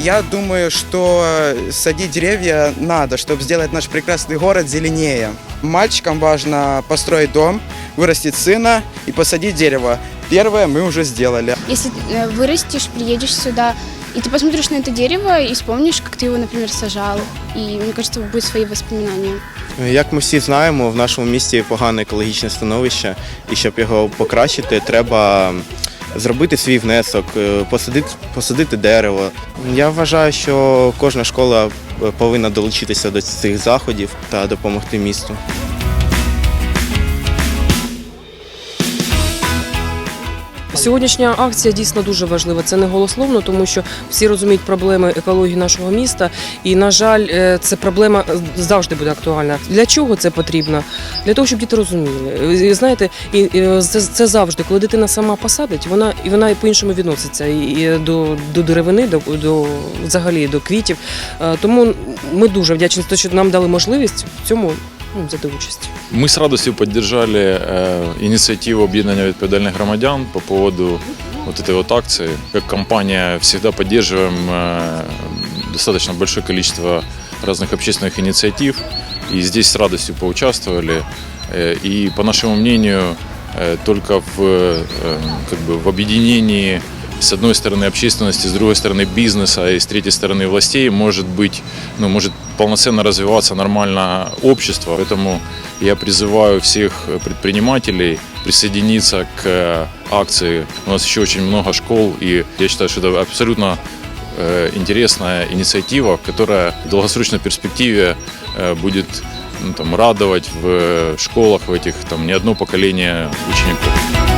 Я думаю, что садить деревья надо, чтобы сделать наш прекрасный город зеленее. Мальчикам важно построить дом, вырастить сына и посадить дерево. Первое мы уже сделали. Если э, вырастешь, приедешь сюда, и ты посмотришь на это дерево и вспомнишь, как ты его, например, сажал. И мне кажется, будут свои воспоминания. Як ми всі знаємо, в нашому місті погане екологічне становище, і щоб його покращити, треба зробити свій внесок, е, посадити, посадити дерево. Я вважаю, що кожна школа повинна долучитися до цих заходів та допомогти місту. Сьогоднішня акція дійсно дуже важлива. Це не голословно, тому що всі розуміють проблеми екології нашого міста. І, на жаль, е, це проблема завжди буде актуальна. Для чого це потрібно? Для того, щоб діти розуміли. Знаєте, і е, це, це завжди, коли дитина сама посадить, вона і вона і по-іншому відноситься і, до, до деревини, до, до взагалі до квітів. Е, Тому ми дуже вдячні що нам дали можливість в цьому ну, взяти участь. Мы с радостью поддержали э, инициативу объединения відповідальних громадян по поводу вот этой вот акции. Как компания всегда поддерживаем э, достаточно большое количество разных общественных инициатив. И здесь с радостью поучаствовали. Э, И по нашему мнению, э, только в, э, как бы в объединении с одной стороны общественности, с другой стороны бизнеса и с третьей стороны властей может быть, ну, может полноценно развиваться нормально общество. Поэтому я призываю всех предпринимателей присоединиться к акции. У нас еще очень много школ, и я считаю, что это абсолютно э, интересная инициатива, которая в долгосрочной перспективе э, будет ну, там, радовать в школах в этих там не одно поколение учеников.